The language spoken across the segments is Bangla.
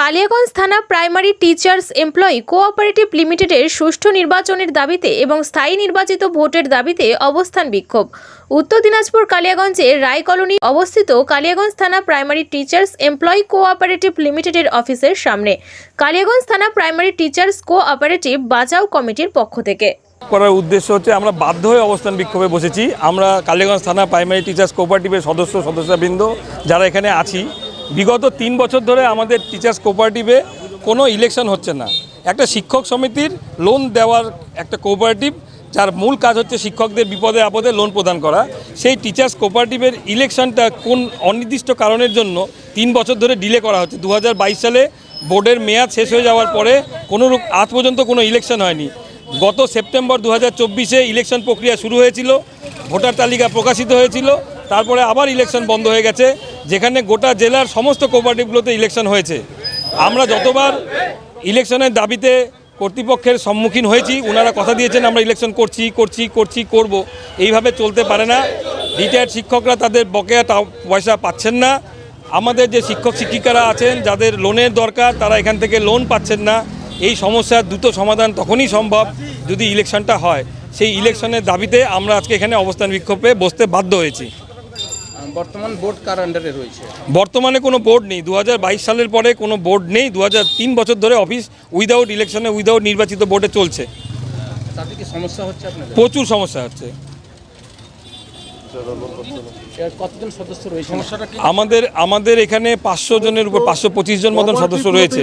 কালিয়াগঞ্জ থানা প্রাইমারি টিচার্স এমপ্লয়ি কোঅপারেটিভ লিমিটেডের সুষ্ঠু নির্বাচনের দাবিতে এবং স্থায়ী নির্বাচিত ভোটের দাবিতে অবস্থান বিক্ষোভ। উত্তর দিনাজপুর কালিয়াগঞ্জের রায় কলোনি অবস্থিত কালিয়াগঞ্জ থানা প্রাইমারি টিচার্স এমপ্লয়ি কোঅপারেটিভ লিমিটেডের অফিসের সামনে। কালিয়াগঞ্জ থানা প্রাইমারি টিচার্স কোঅপারেটিভ বাঁচাও কমিটির পক্ষ থেকে। করার উদ্দেশ্য হচ্ছে আমরা বাধ্য হয়ে অবস্থান বিক্ষোভে বসেছি। আমরা কালীগঞ্জ থানা প্রাইমারি টিচার্স কোঅপারেটিভের সদস্য, সদস্যবৃন্দ যারা এখানে আছি বিগত তিন বছর ধরে আমাদের টিচার্স কোঅপারেটিভে কোনো ইলেকশন হচ্ছে না। একটা শিক্ষক সমিতির লোন দেওয়ার একটা কোঅপারেটিভ যার মূল কাজ হচ্ছে শিক্ষকদের বিপদে আপদে লোন প্রদান করা। সেই টিচার্স কোঅপারেটিভের ইলেকশনটা কোন অনির্দিষ্ট কারণের জন্য তিন বছর ধরে ডিলে করা হচ্ছে। দু হাজার বাইশ সালে বোর্ডের মেয়াদ শেষ হয়ে যাওয়ার পরে কোনো আজ পর্যন্ত কোনো ইলেকশন হয়নি। গত সেপ্টেম্বর দু হাজার ইলেকশন প্রক্রিয়া শুরু হয়েছিল, ভোটার তালিকা প্রকাশিত হয়েছিল, তারপরে আবার ইলেকশন বন্ধ হয়ে গেছে। যেখানে গোটা জেলার সমস্ত কোঅপারেটিভগুলোতে ইলেকশন হয়েছে। আমরা যতবার ইলেকশনের দাবিতে কর্তৃপক্ষের সম্মুখীন হয়েছি ওনারা কথা দিয়েছেন, আমরা ইলেকশন করছি করছি করছি, করব। এইভাবে চলতে পারে না। রিটায়ার্ড শিক্ষকরা তাদের বকেয়া পয়সা পাচ্ছেন না। আমাদের যে শিক্ষক শিক্ষিকারা আছেন, যাদের লোনের দরকার, তারা এখান থেকে লোন পাচ্ছেন না। এই সমস্যার দ্রুত সমাধান তখনই সম্ভব যদি ইলেকশনটা হয়। সেই ইলেকশনের দাবিতে আমরা আজকে এখানে অবস্থান বিক্ষোভে বসতে বাধ্য হয়েছি। বর্তমান বোর্ড কার আন্ডারে রয়েছে? বর্তমানে কোনো বোর্ড নেই। দু হাজার বাইশ সালের পরে কোনো বোর্ড নেই। দু তিন বছর ধরে অফিস উইদাউট ইলেকশনে উইদাউট নির্বাচিত বোর্ডে চলছে। তাতে কি সমস্যা হচ্ছে আপনাদের? প্রচুর সমস্যা হচ্ছে। কতজন সদস্য রয়েছে? আমাদের আমাদের এখানে পাঁচশো জনের উপর পাঁচশো পঁচিশ জন মতন সদস্য রয়েছে।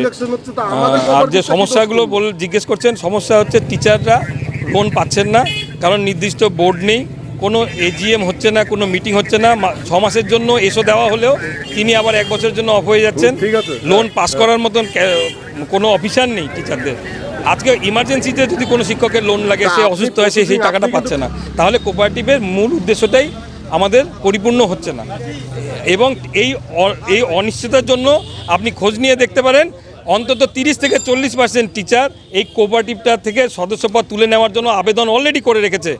আর যে সমস্যাগুলো বল জিজ্ঞেস করছেন সমস্যা হচ্ছে টিচাররা লোন পাচ্ছেন না কারণ নির্দিষ্ট বোর্ড নেই। কোনো এজিএম হচ্ছে না কোনো মিটিং হচ্ছে না ছ মাসের জন্য এসো দেওয়া হলেও তিনি আবার এক বছরের জন্য অফ হয়ে যাচ্ছেন। ঠিক আছে। লোন পাস করার মতন কোনো অফিসার নেই টিচারদের আজকে ইমার্জেন্সিতে যদি কোনো শিক্ষকের লোন লাগে সে অসুস্থ হয় সে সেই টাকাটা পাচ্ছে না। তাহলে কোপারেটিভের মূল উদ্দেশ্যটাই আমাদের পরিপূর্ণ হচ্ছে না। এবং এই এই অনিশ্চয়তার জন্য আপনি খোঁজ নিয়ে দেখতে পারেন অন্তত তিরিশ থেকে চল্লিশ পার্সেন্ট টিচার এই কোঅপারেটিভটা থেকে সদস্যপদ তুলে নেওয়ার জন্য আবেদন অলরেডি করে রেখেছে।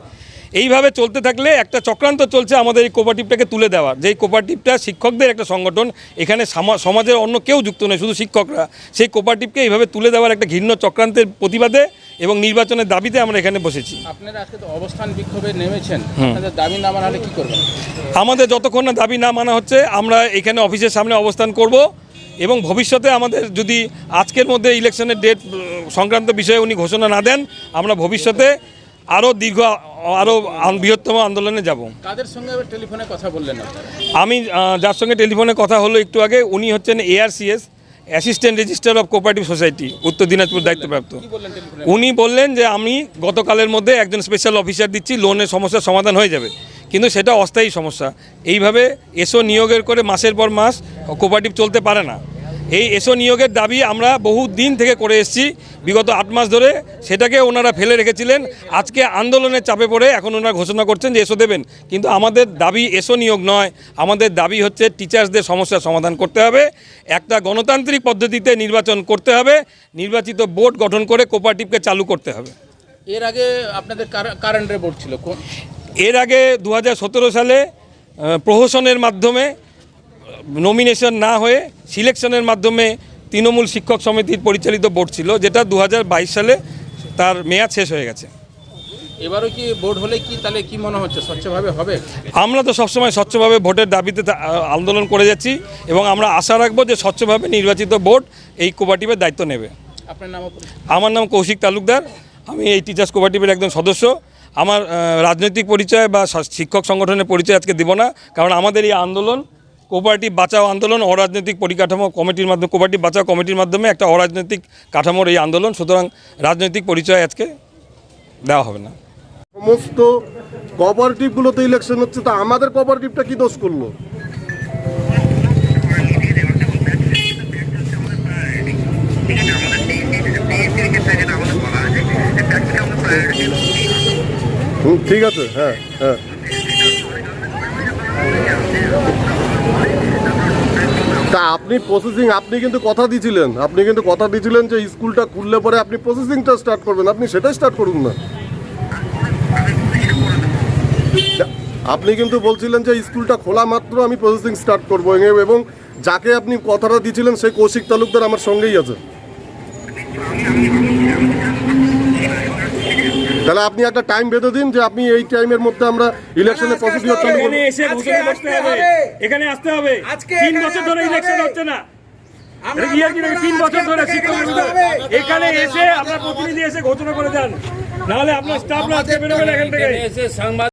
এইভাবে চলতে থাকলে একটা চক্রান্ত চলছে আমাদের এই কোঅপারেটিভটাকে তুলে দেওয়ার। যেই কোঅপারেটিভটা শিক্ষকদের একটা সংগঠন এখানে সামা- সমাজের অন্য কেউ যুক্ত নয় শুধু শিক্ষকরা। সেই কোঅপারেটিভকে এইভাবে তুলে দেওয়ার একটা ঘৃণ্য চক্রান্তের প্রতিবাদে এবং নির্বাচনের দাবিতে আমরা এখানে বসেছি। আপনারা আজকে তো অবস্থান বিক্ষোভে নেমেছেন। দাবি না মানালে কি করবেন? আমাদের যতক্ষণ না দাবি না মানা হচ্ছে আমরা এখানে অফিসের সামনে অবস্থান করব এবং ভবিষ্যতে আমাদের যদি আজকের মধ্যে ইলেকশনের ডেট সংক্রান্ত বিষয়ে উনি ঘোষণা না দেন আমরা ভবিষ্যতে আরও দীর্ঘ আরও বৃহত্তম আন্দোলনে যাব। কাদের সঙ্গে টেলিফোনে কথা বললেন আমি যার সঙ্গে টেলিফোনে কথা হলো একটু আগে উনি হচ্ছেন ARCS assistant registrar of cooperative society উত্তর দিনাজপুর দায়িত্বপ্রাপ্ত। উনি বললেন যে আমি গতকালের মধ্যে একজন স্পেশাল অফিসার দিচ্ছি লোনের সমস্যার সমাধান হয়ে যাবে। কিন্তু সেটা অস্থায়ী সমস্যা। এইভাবে এসও নিয়োগের করে মাসের পর মাস কোপারেটিভ চলতে পারে না। এই এসও নিয়োগের দাবি আমরা বহু দিন থেকে করে এসেছি। বিগত আট মাস ধরে সেটাকে ওনারা ফেলে রেখেছিলেন। আজকে আন্দোলনের চাপে পড়ে এখন ওনারা ঘোষণা করছেন যে এসো দেবেন। কিন্তু আমাদের দাবি এসো নিয়োগ নয় আমাদের দাবি হচ্ছে টিচার্সদের সমস্যার সমাধান করতে হবে। একটা গণতান্ত্রিক পদ্ধতিতে নির্বাচন করতে হবে নির্বাচিত বোর্ড গঠন করে কোঅপারেটিভকে চালু করতে হবে। এর আগে আপনাদের কার- কার বোর্ড ছিল? এর আগে দু হাজার সতেরো সালে প্রহসনের মাধ্যমে নমিনেশন না হয়ে সিলেকশনের মাধ্যমে তৃণমূল শিক্ষক সমিতির পরিচালিত বোর্ড ছিল যেটা দু হাজার বাইশ সালে তার মেয়াদ শেষ হয়ে গেছে। এবারও কি বোর্ড হলে কি তাহলে কি মনে হচ্ছে স্বচ্ছভাবে হবে? আমরা তো সবসময় স্বচ্ছভাবে ভোটের দাবিতে আন্দোলন করে যাচ্ছি এবং আমরা আশা রাখব যে স্বচ্ছভাবে নির্বাচিত বোর্ড এই কোঅপারেটিভের দায়িত্ব নেবে। আপনার নাম আমার নাম কৌশিক তালুকদার আমি এই টিচার্স কোঅপারেটিভের একজন সদস্য। আমার রাজনৈতিক পরিচয় বা শিক্ষক সংগঠনের পরিচয় আজকে দেব না কারণ আমাদের এই আন্দোলন কোঅপারেটিভ বাঁচাও আন্দোলন, অরাজনৈতিক পরিকাঠামো কমিটির মাধ্যমে কোঅপারেটিভ বাঁচাও কমিটির মাধ্যমে একটা অরাজনৈতিক কাঠামোর এই আন্দোলন, সুতরাং রাজনৈতিক পরিচয় আজকে দেওয়া হবে না। সমস্ত কোঅপারেটিভগুলোতে ইলেকশন হচ্ছে, তো আমাদের কোঅপারেটিভটা কি দোষ করল? ঠিক আছে হ্যাঁ হ্যাঁ। তা আপনি প্রসেসিং আপনি কিন্তু কথা দিয়েছিলেন আপনি কিন্তু কথা দিয়েছিলেন যে স্কুলটা খুললে পরে আপনি প্রসেসিংটা স্টার্ট করবেন। আপনি সেটাই স্টার্ট করুন না। আপনি কিন্তু বলছিলেন যে স্কুলটা খোলা মাত্র আমি প্রসেসিং স্টার্ট করব। এবং যাকে আপনি কথাটা দিয়েছিলেন সেই কৌশিক তালুকদার আমার সঙ্গেই আছে। তাহলে আপনি একটা টাইম বেঁধে দিন যে আপনি এই টাইমের মধ্যে আমরা ইলেকশনের প্রসিডিওর চালু করব। এখানে এসে ঘোষণা করতে হবে। এখানে আসতে হবে। আজকে তিন বছর ধরে ইলেকশন হচ্ছে না। আমরা কি আর কি তিন বছর ধরে এখানে হবে। এখানে এসে আপনার প্রতিনিধি এসে ঘোষণা করে দেন। নাহলে আপনার স্টাফরা আজকে বেরোবেন এখান থেকে। এসে সংবাদ